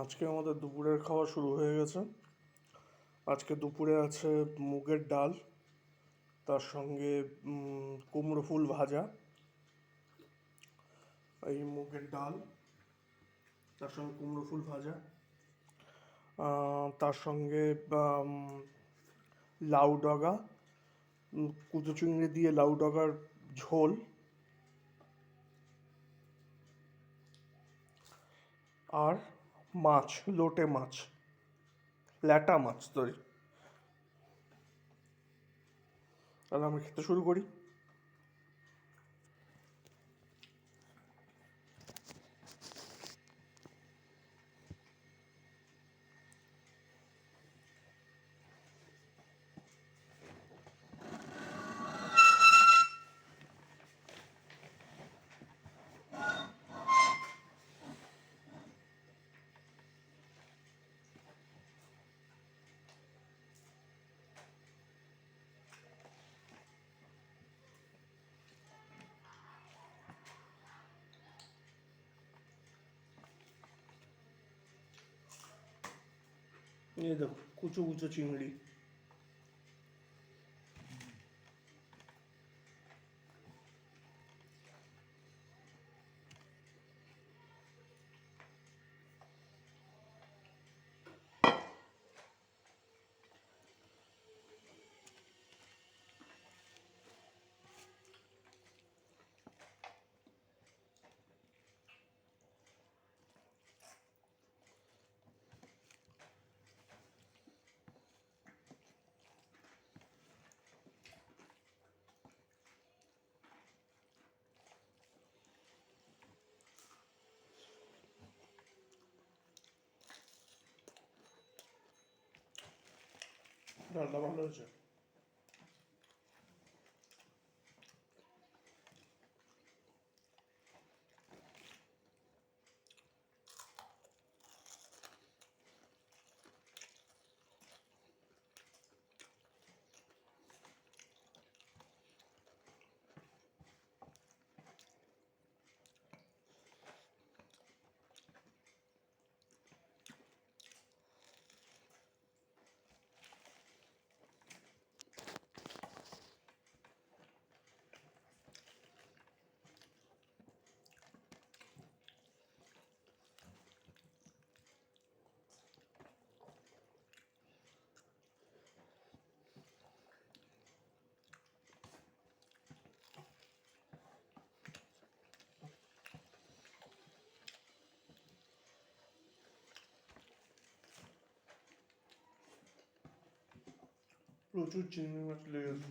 আজকে আমাদের দুপুরের খাওয়া শুরু হয়ে গেছে। আজকে দুপুরে আছে মুগের ডাল, তার সঙ্গে কুমড়ো ফুল ভাজা, এই মুগের ডাল, তার সঙ্গে কুমড়ো ফুল ভাজা তার সঙ্গে লাউ ডগা কুচো চিংড়ি দিয়ে লাউ ডগার ঝোল, আর মাছ লোটে মাছ ল্যাটা মাছ সরি তাহলে আমরা খেতে শুরু করি। এই দেখো কুচো কুচো চিংড়ি ডালটা ভালো হয়েছে প্রচুর চিংড়ি মাছ লেগেছে।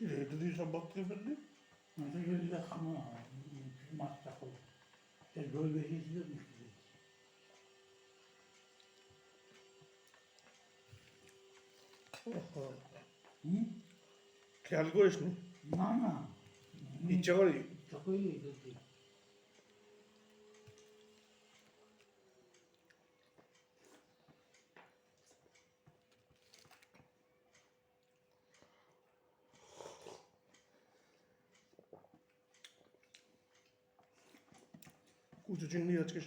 কি এটা দিয়ে ভাত খেয়ে ফেললি? মাথা গেলে খানো হয় মাছটা করে এর ঝোল বেশি ছিল মিষ্টি দিয়েছি হুম? খেয়াল করিস নি না। ইচ্ছা করি কুচু চিংড়ি আজকে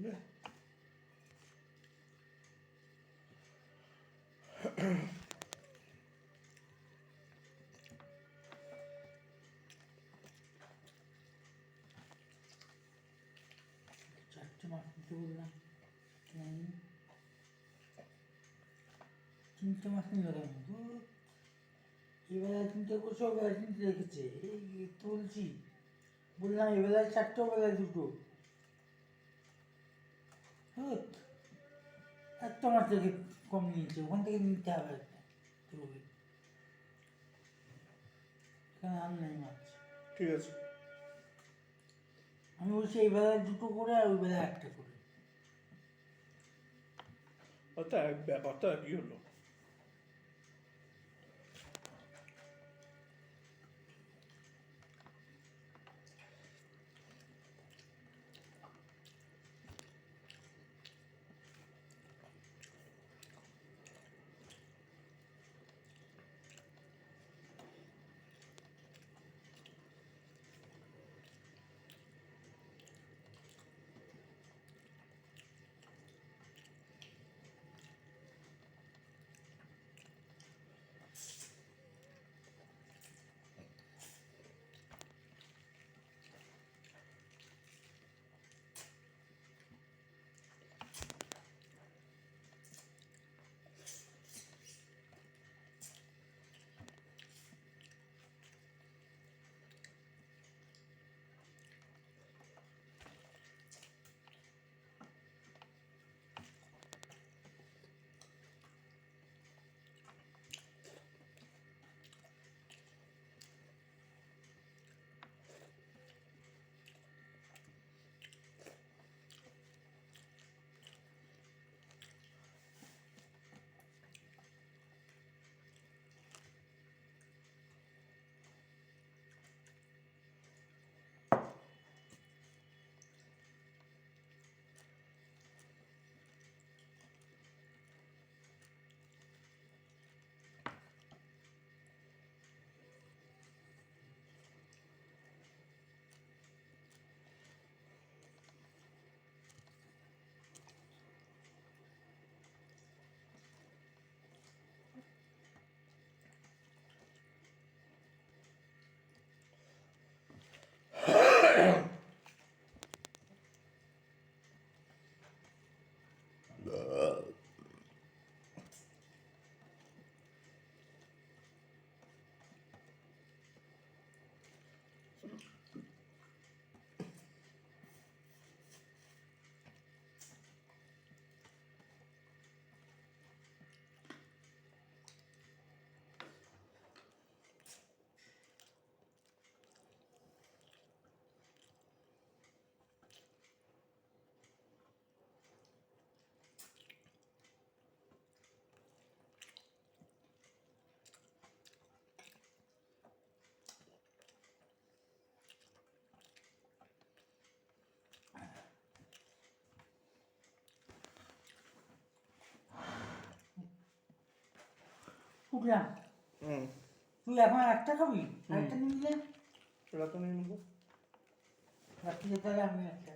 চারটে মাছ বললাম তিনটে মাছ নিয়ে গেলাম এবেলায় তিনটে করছ বেলা রেখেছে এই তুলছি বললাম চারটে বেলায় দুটো ধুর। তোমার থেকে কম নিয়েছে ওখান থেকে নিতে হবে একটা এখানে আর নেই মাছ। ঠিক আছে। আমি বলছি এই বেলায় দুটো করে আর ওই বেলায় একটা করে। ব্যাপারটা কি হলো? উঠলাম হুম। তুই এখন একটা খাবি? একটা নিলে সেটা তো নিয়ে নেব। রাত্রিতে তাহলে আমি একটা।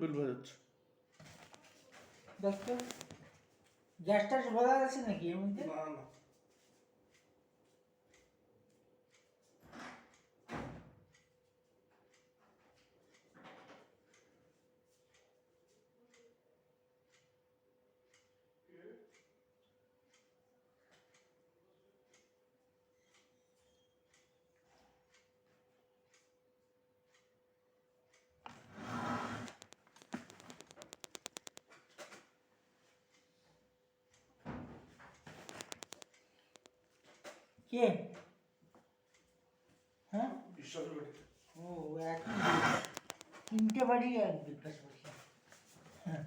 বেল বাজাচ্ছে। গ্যাসটা বোঝা যাচ্ছে নাকি এর মধ্যে? না না। কে? হ্যাঁ? ও এক তিনটে বাড়ি এক বাড়ি হ্যাঁ।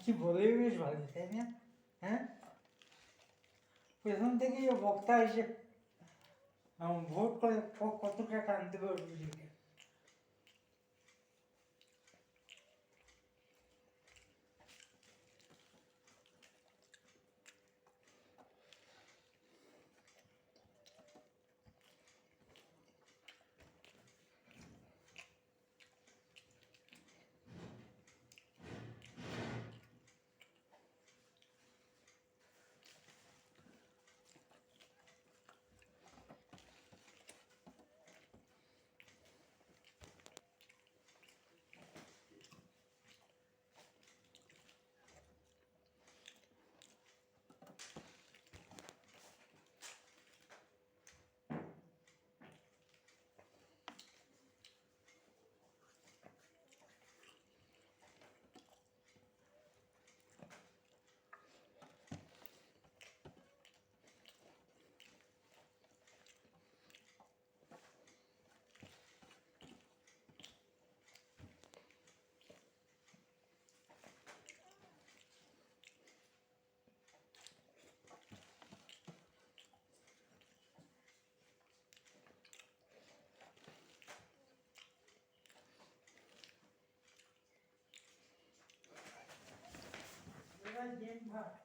কি বলে বেশ ভালো, তাই না? হ্যাঁ? প্রথম থেকেই বক্তা এসে ভোট করে কত টাকা আনতে পারবে 三斤菜